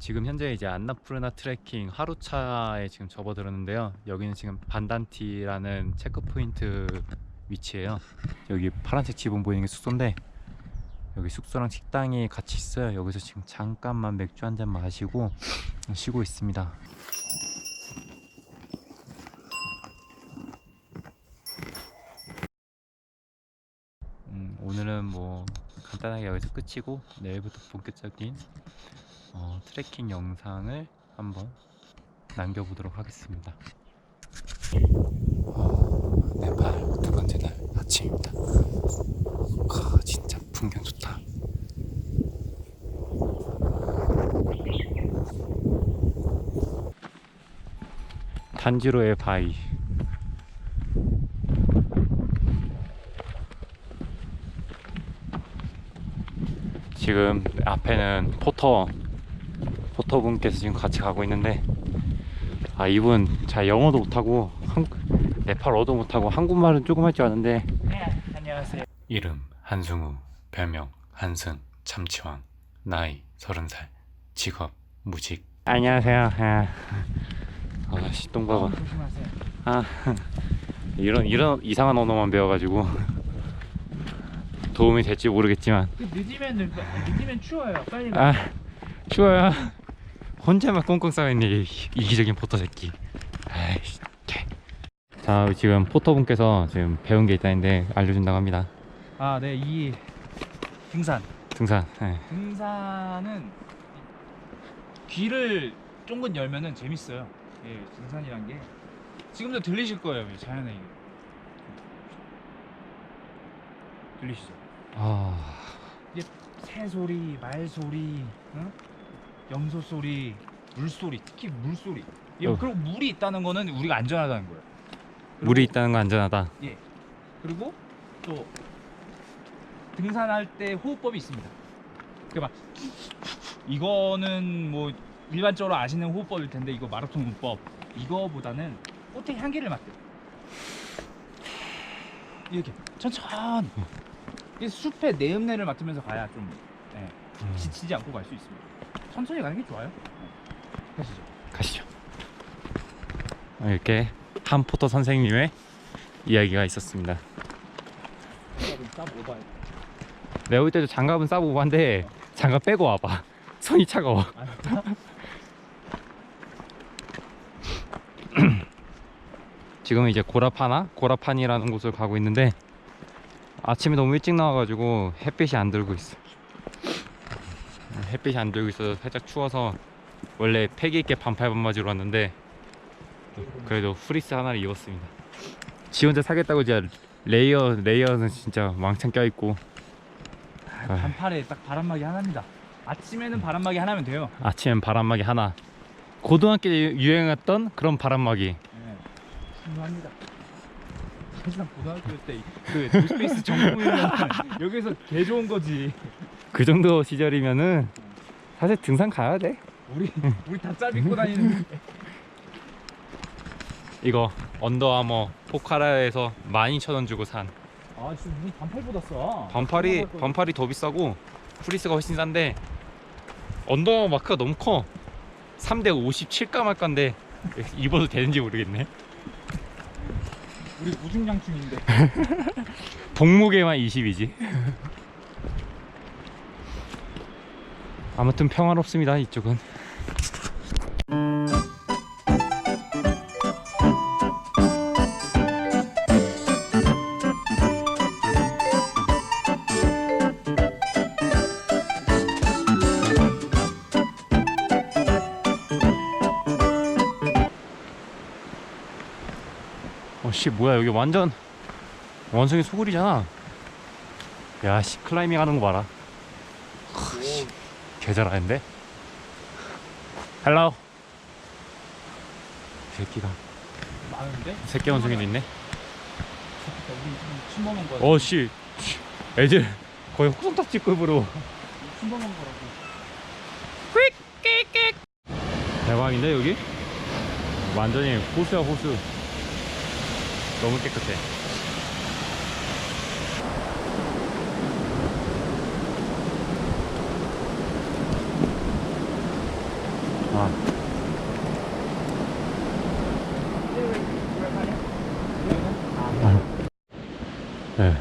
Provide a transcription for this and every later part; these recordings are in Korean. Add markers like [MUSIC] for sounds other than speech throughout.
지금 현재 이제 안나푸르나 트레킹 하루차에 지금 접어들었는데요. 여기는 지금 반단티라는 체크 포인트 위치예요. 여기 파란색 지붕 보이는 게 숙소인데 여기 숙소랑 식당이 같이 있어요. 여기서 지금 잠깐만 맥주 한 잔 마시고 쉬고 있습니다. 음, 오늘은 뭐 간단하게 여기서 끝이고 내일부터 본격적인 어, 트레킹 영상을 한번 남겨보도록 하겠습니다. 네팔 두 번째 날 아침입니다. 아, 진짜 풍경 좋다. 단지로의 바위. 지금 앞에는 포터 포터 분께서 지금 같이 가고 있는데 아 이분 잘 영어도 못하고 한, 네팔어도 못하고 한국말은 조금 할 줄 아는데 네, 안녕하세요. 이름 한승우 별명 한승 참치왕 나이 서른 살 직업 무직 안녕하세요 아씨 똥봐봐 조심하세요. 아 이런 이런 이상한 언어만 배워가지고 도움이 될지 모르겠지만 그 늦으면 늦- 늦으면 추워요. 빨리. 아 추워요 혼자만 꽁꽁 싸있네 이 이기적인 포터 새끼 아이씨 개. 자 지금 포터분께서 지금 배운 게 있다는데 알려준다고 합니다 아, 네, 이 등산. 등산 네. 등산은 귀를 쫑긋 열면은 재밌어요. 예, 등산이란 게 지금도 들리실 거예요, 이 자연의 이- 들리시죠? 아 새 소리, 말 소리, 응? 염소 소리, 물 소리, 특히 물 소리. 예, 어. 그리고 물이 있다는 거는 우리가 안전하다는 거예요. 물이 있다는 건 안전하다 그리고 또 등산할 때 호흡법이 있습니다. 그막 이거는 뭐 일반적으로 아시는 호흡법일 텐데 이거 마라톤 호흡법 이거보다는 꽃의 향기를 맡대요. 이렇게 천천히 이 숲의 내음내를 맡으면서 가야 좀 네, 음, 지치지 않고 갈 수 있습니다. 천천히 가는 게 좋아요. 네. 가시죠. 가시죠 이렇게 한 포터 선생님의 이야기가 있었습니다 내가 올 때도 장갑은 싸고 왔는데 장갑 빼고 와봐 [LAUGHS] 손이 차가워 [LAUGHS] 지금은 이제 고라파나 고라판이라는 곳을 가고 있는데 아침에 너무 일찍 나와가지고 햇빛이 안 들고 있어 햇빛이 안 들고 있어서 살짝 추워서 원래 패기 있게 반팔 반바지로 왔는데 그래도 프리스 하나를 입었습니다 지 혼자 사겠다고 진짜 레이어 레이어는 진짜 왕창 껴있고 아, 반팔에 딱 바람막이 하나입니다. 아침에는 바람막이 하나면 돼요. 아침엔 바람막이 하나 고등학교 때 유행했던 그런 바람막이 네, 중요합니다. 사실상 고등학교 때그 노스페이스 정품이면 여기서 개 좋은 거지. 그 정도 시절이면은 사실 등산 가야 돼 우리 우리 다짜 입고 다니는데. [LAUGHS] 이거 언더아머 포카라에서 12,000원 주고 산 아 지금 우리 반팔보다 싸. 반팔이 반팔이 더 비싸고 프리스가 훨씬 싼데 언더아머 마크가 너무 커 3대 57가 말까인데 입어도 되는지 모르겠네 우리 무중량충인데. 복무게만 20이지 아무튼 평화롭습니다 이쪽은. 어씨 뭐야 여기 완전 원숭이 소굴이잖아. 야씨 클라이밍 하는 거 봐라 개 잘하는데? 헬로? 새끼가. 많은데? 새끼 원숭이도 있네. 우리 지금 침 먹은 거야. 어씨. 애들 거의 호성탑집급으로. 침 먹은 거라고. 대박인데 여기? 완전히 호수야 호수. 너무 깨끗해 네.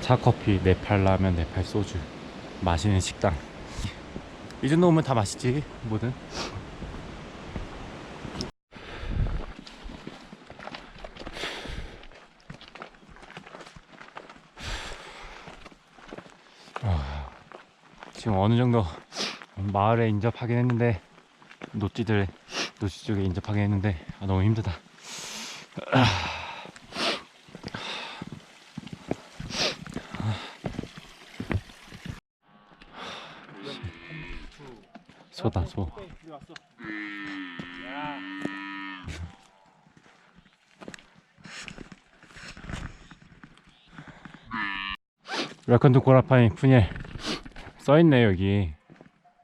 차 커피 네팔 라면 네팔 소주. 마시는 식당. 이 정도 오면 다 맛있지 뭐든. 아, 지금 어느 정도 마을에 인접하긴 했는데 노지들 노지 쪽에 인접하긴 했는데 아, 너무 힘들다 소다 소 웰컴 투 고라파니 푸니엘 써있네 여기.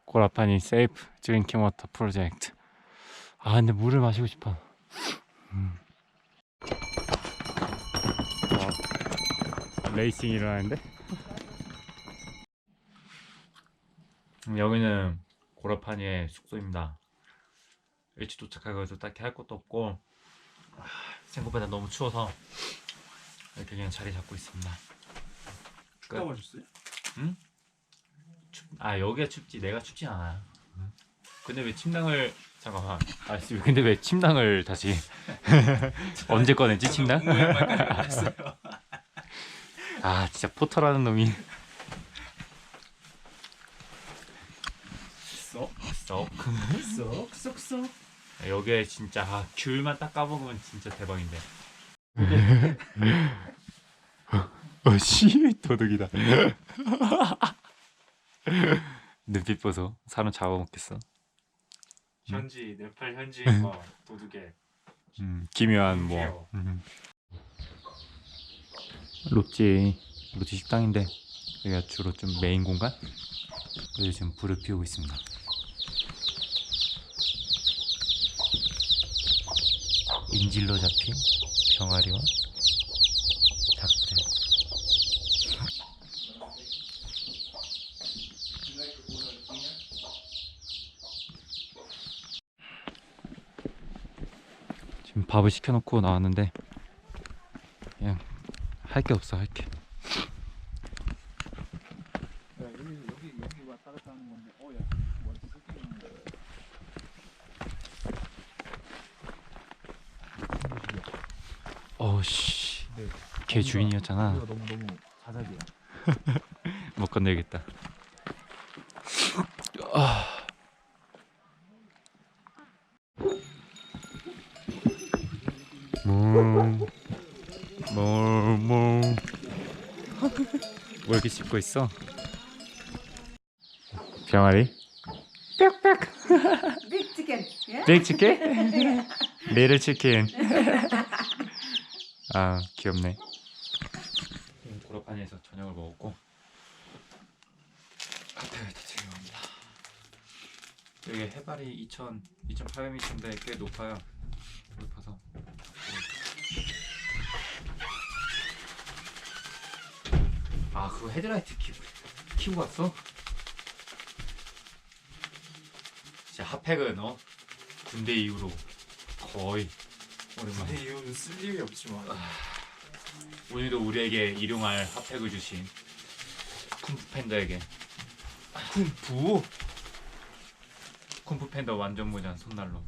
고라파니 세이프 드링킹 워터 프로젝트. 아 근데 물을 마시고 싶어. 음. 와, 레이싱 일어나는데? 음, 여기는 고라파니의 숙소입니다 일찍 도착해가지고 딱히 할 것도 없고 아, 생각보다 너무 추워서 이렇게 그냥 자리 잡고 있습니다 끝. 가보셨어요? 춥, 아 여기가 춥지 내가 춥지 않아. 근데 왜 침낭을 잠깐만. 아 씨, 근데 왜 침낭을 다시 언제 꺼냈지 침낭? 아 진짜 포터라는 놈이 쏙. 여기에 진짜 아, 귤만 딱 까먹으면 진짜 대박인데. [LAUGHS] 어 씨 도둑이다. [LAUGHS] 눈빛 보소 사람 잡아먹겠어. 현지 네팔 현지 뭐 도둑에 음, 기묘한 뭐. 음. 롯지 롯지 식당인데 여기가 주로 좀 메인 공간. 그래서 지금 불을 피우고 있습니다. 인질로 잡힌 병아리와 닭들. 지금 밥을 시켜놓고 나왔는데 그냥 할 게 없어 할 게. 여기 여기 여기 왔다 갔다 하는 건데 어야 뭐 이렇게 섞이는 거 어씨 네. 걔 주인이었잖아. 너무 너무 자작이야 [LAUGHS] 못 건들겠다. 아. 뭐, 뭐, 뭐. 뭐 이렇게 씹고 있어? 병아리? Big chicken. Yeah. 빅 치킨? 리를 치킨. 아 귀엽네. 고라파니에서 저녁을 먹었고 카페를 도착합니다. 여기 해발이 2,000, 2,800m인데 꽤 높아요. 높아서. 아 그거 헤드라이트 키고 키고 왔어? 진짜 핫팩은 어 군대 이후로 거의 오랜만에. 근데 이거는 쓸 일이 없지만 오늘도 우리에게 일용할 핫팩을 주신 쿵푸 팬더에게 쿵푸? 쿵푸 팬더 완전 모자한 손난로.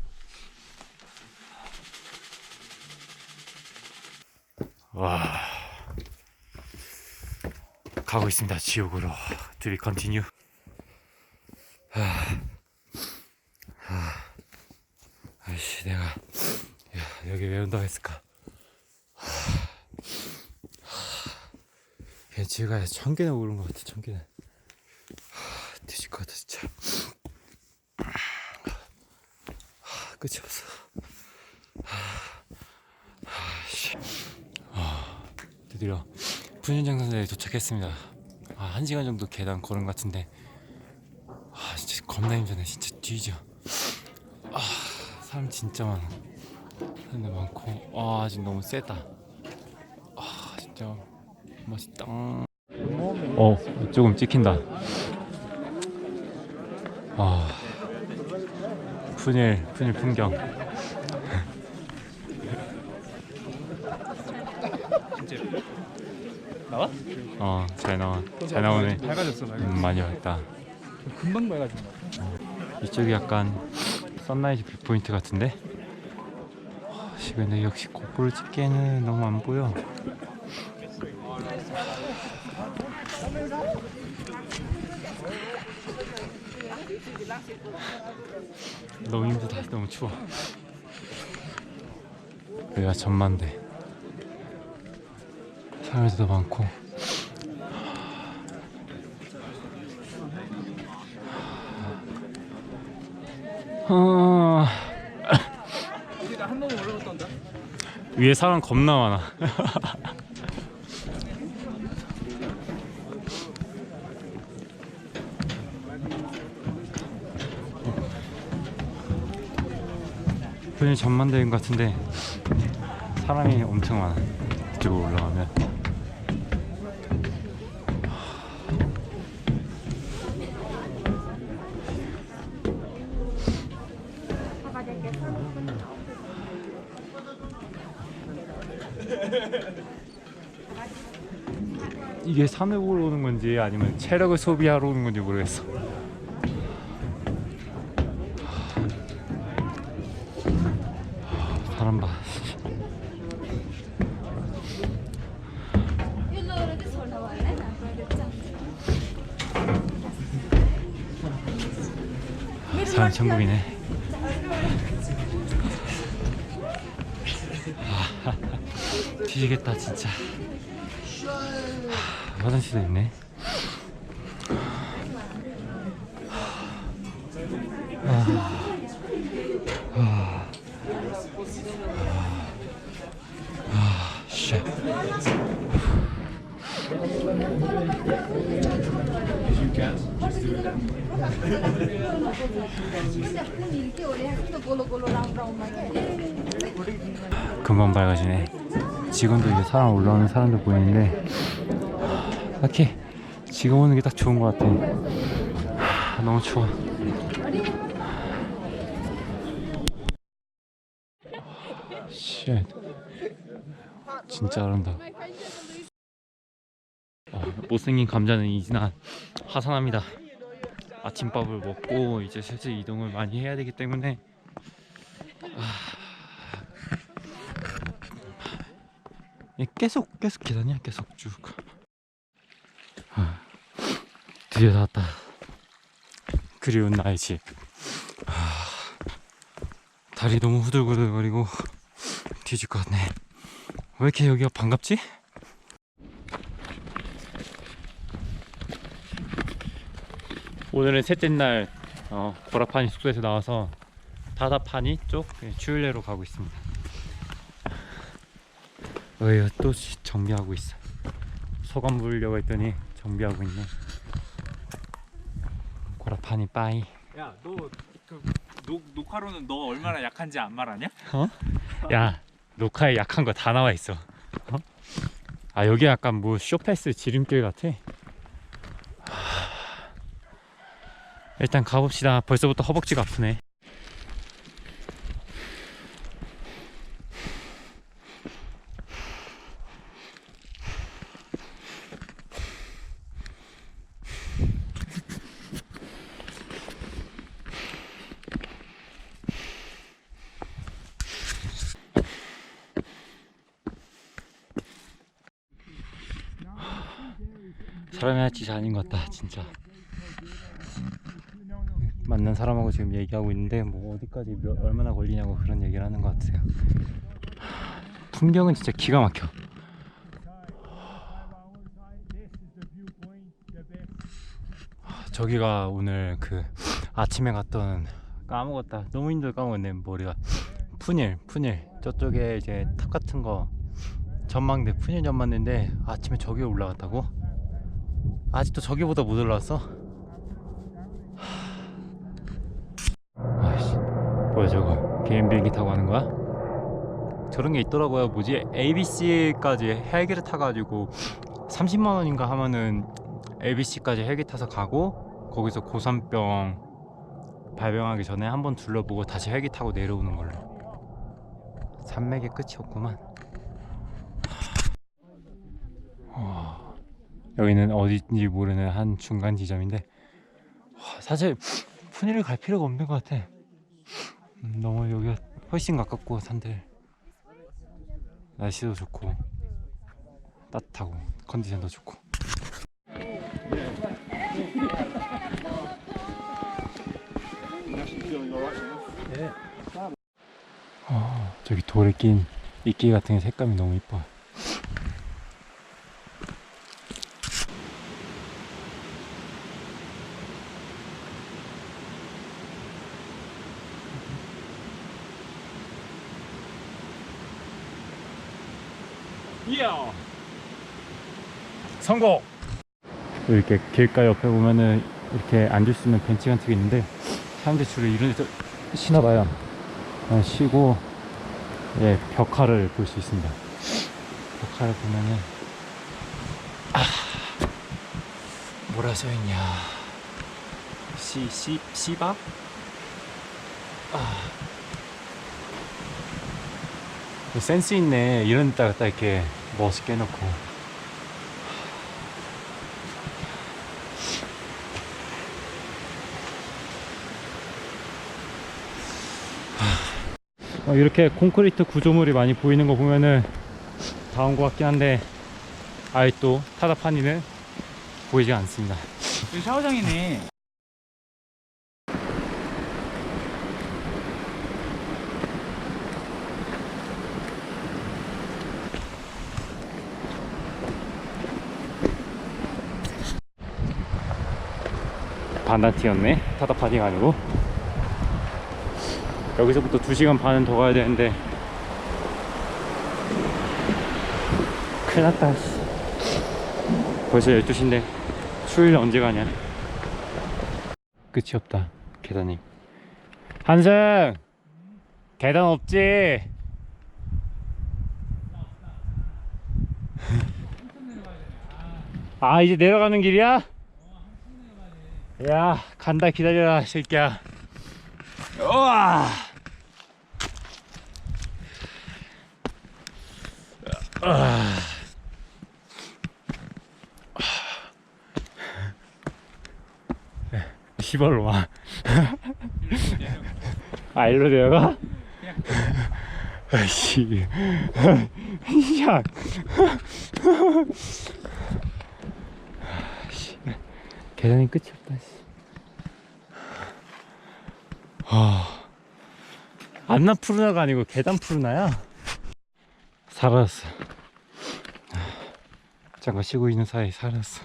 와. 가고 있습니다 지옥으로. 드리 컨티뉴 아이씨 내가 야, 여기 왜 온다고 했을까 가야 천 개나 오른 것 같아 천 개나. 하, 뒤질 것 같아 진짜. 하, 끝이 없어. 하, 하, 씨. 아, 드디어 푸른장선에 도착했습니다. 아, 한 시간 정도 계단 걸은 것 같은데. 아 진짜 겁나 힘드네 진짜 뒤져. 아 사람 진짜 많아. 사람들 많고. 아 지금 너무 세다. 아 진짜 맛있다. 어, 조금 찍힌다. 아, 푸닐 푸닐 풍경. 나와? 어 잘 나와 잘 나오네. 밝아졌어 밝아졌어. 음, 많이 왔다. 금방 밝아진 것 같아. 이쪽이 약간 선라이즈 뷰 포인트 같은데? 아, 씨, 근데 역시 고프로 찍기에는 너무 안 보여 너무 힘들다. 너무 추워. 여기가 전만대. 사람들도 많고. 아... 위에 사람 겁나 많아. 분이 전만대인 것 같은데 사람이 엄청 많아. 이쪽으로 올라가면. 이게 산을 보러 오는 건지 아니면 체력을 소비하러 오는 건지 모르겠어. 사람 봐. 사람 천국이네. 아, [LAUGHS] 뒤지겠다 진짜. 화장실도 있네. 금방 밝아지네. 지금도 이게 사람 올라오는 사람들 보이는데 딱히 지금 오는 게 딱 좋은 것 같아. 하, 너무 추워. 쉣. 진짜 아름다. 어, 못생긴 감자는 이진아 하산합니다. 아침밥을 먹고 이제 슬슬 이동을 많이 해야 되기 때문에. 예, 계속 계속 계단이야 계속 쭉. 아, 드디어 다 왔다. 그리운 나의 집. 아, 다리 너무 후들후들거리고 뒤질 것 같네. 왜 이렇게 여기가 반갑지? 오늘은 셋째 날 어, 보라파니 숙소에서 나와서 다다파니 쪽 예, 추일레로 가고 있습니다. 어휴 또 시- 정비하고 있어. 소감 부르려고 했더니 정비하고 있네. 고라파니 빠이. 야 너 그 녹화로는 너 얼마나 약한지 안 말하냐? 야 녹화에 약한 거 다 나와 있어. 어? 아 여기 약간 뭐 쇼패스 지름길 같아 하... 일단 가봅시다. 벌써부터 허벅지가 아프네. 사람이 할 짓이 아닌 것 같다 진짜 만난 사람하고 지금 얘기하고 있는데 뭐 어디까지 몇, 얼마나 걸리냐고 그런 얘기를 하는 것 같아요. 하, 풍경은 진짜 기가 막혀. 하, 저기가 오늘 그 아침에 갔던 까먹었다. 너무 힘들어 까먹었네 머리가. 푸닐 푸닐. 저쪽에 이제 탑 같은 거 전망대 푸닐 전망대인데 아침에 저기 올라갔다고? 아직도 저기보다 못 올라왔어? 하... 아이씨 뭐야 저거 개인 비행기 타고 가는 거야? 저런 게 있더라고요 뭐지 ABC까지 헬기를 타가지고 30만 원인가 하면은 ABC까지 헬기 타서 가고 거기서 고산병 발병하기 전에 한번 둘러보고 다시 헬기 타고 내려오는 걸로. 산맥의 끝이 없구만. 와, 여기는 어디인지 모르는 한 중간 지점인데 와, 사실 푸니를 갈 필요가 없는 것 같아. 음, 너무 여기가 훨씬 가깝고 산들 날씨도 좋고 따뜻하고 컨디션도 좋고. 아, 저기 돌에 낀 이끼 같은 게 색감이 너무 이뻐. 이야. 성공. 이렇게 길가 옆에 보면은 이렇게 앉을 수 있는 벤치 같은 게 있는데 사람들이 주로 이런 데서 쉬나 봐요. 그냥 쉬고 예 벽화를 볼 수 있습니다. 벽화를 보면은 아 뭐라 써 있냐 시시 시밥 아 센스 있네 이런 데다가 딱 이렇게 멋있게 해놓고 어, 이렇게 콘크리트 구조물이 많이 보이는 거 보면은 다 온 것 같긴 한데 아예 또 타다파니는 보이지 않습니다. 여기 샤워장이네. 반단티였네. 타다파니가 아니고. 여기서부터 2시간 반은 더 가야 되는데. 큰일 났다 씨. 벌써 12시인데 수요일 언제 가냐? 끝이 없다 계단이. 한승! 계단 없지? [LAUGHS] 아 이제 내려가는 길이야? 야 간다 기다려라 이 새끼야 우와 아. 시발로 와. [LAUGHS] 아 일로 내려가? [LAUGHS] 아이씨. [LAUGHS] 야. 씨. 계단이 끝이 없다. 씨. 아. 안나 푸르나가 아니고 계단 푸르나야? 사라졌어. 잠깐 쉬고 있는 사이 사라졌어.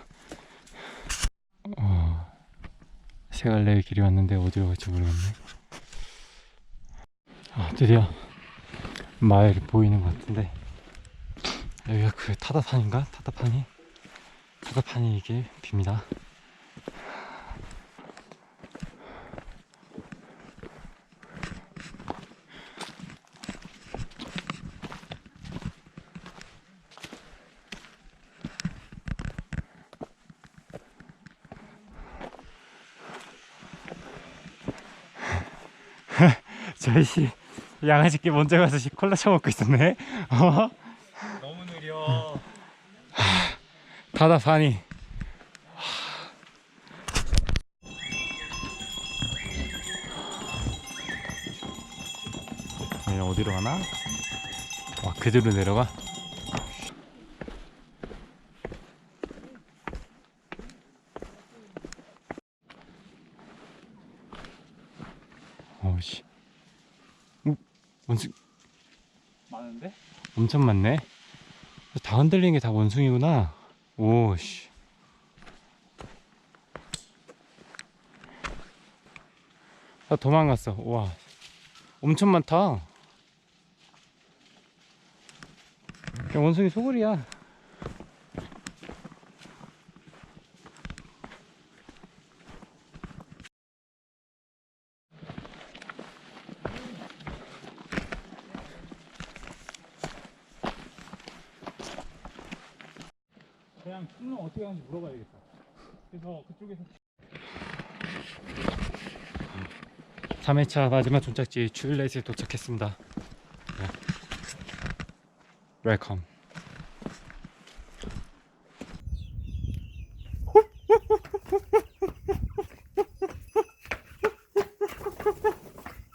어. 세 갈래의 길이 왔는데 어디로 갈지 모르겠네. 아, 드디어 마을이 보이는 것 같은데 여기가 그 타다판인가? 타다판이? 타다판이 길 빕니다. 저희 양아지께 먼저 가서 시- 콜라 처먹고 있었네. 어? 너무 느려. 타다파니. 얘는 어디로 가나? 와 그대로 내려가? 어우씨 어? 원숭 많은데? 엄청 많네. 다 흔들리는 게 다 원숭이구나. 오씨. 다 도망갔어. 와. 엄청 많다. 그냥 원숭이 소굴이야 그냥 충릉 어떻게 하는지 물어봐야겠다. 그래서 그쪽에서 3회차 마지막 종착지 추일렛에 도착했습니다. 네. 웰컴.